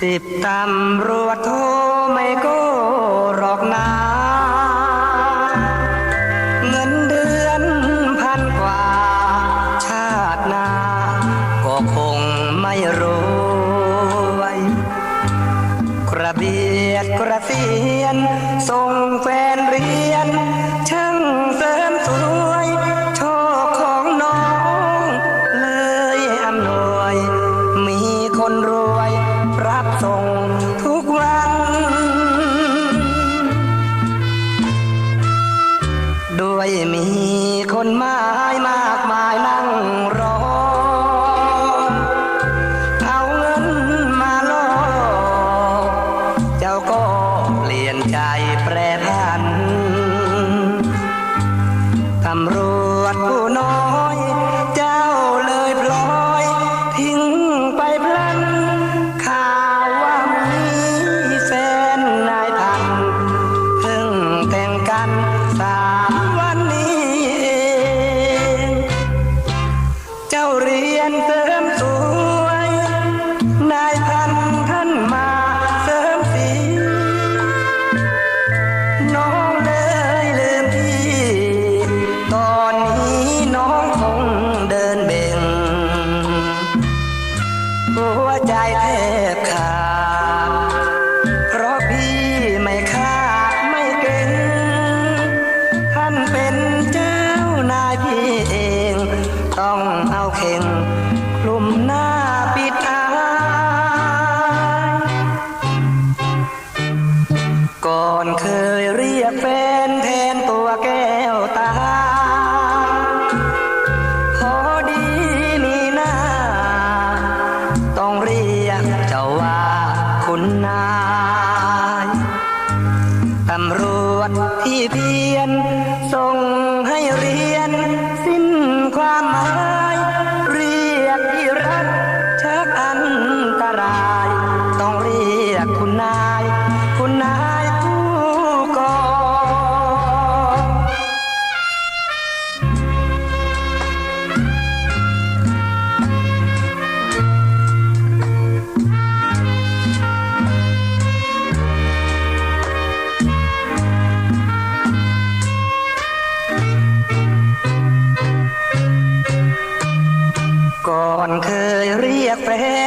สิบตำรวจโทไม่โก็หรอกนาเงินเดือนพันกว่า ชาตินา ก็คงไม่รวยกระเบียดกระเสียนส่งแฟนเรีย ส่งทุกวัน ด้วยมีคนหมายมากมายนั่งรอ เอาเงินมาล่อ เจ้าก็เปลี่ยนใจแปรผันตำรวจผู้น้อย บขาด เพราะพี่ไม่คาดไม่เก่ง ท่านเป็นเจ้านายพี่เอง ต้องเอาเข่ง ส่งให้เรียน สิ้นความหมาย เรียกที่รักชักอันตราย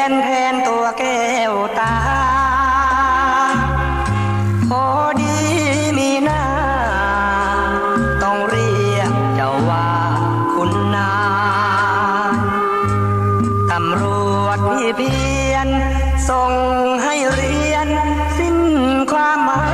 นแทนตัวแก้วตา พอดีมีหน้า ต้องเรียกเจ้าว่าคุณนาตำรวจพี่เพียน ส่งให้เรียนสิ้นความหมาย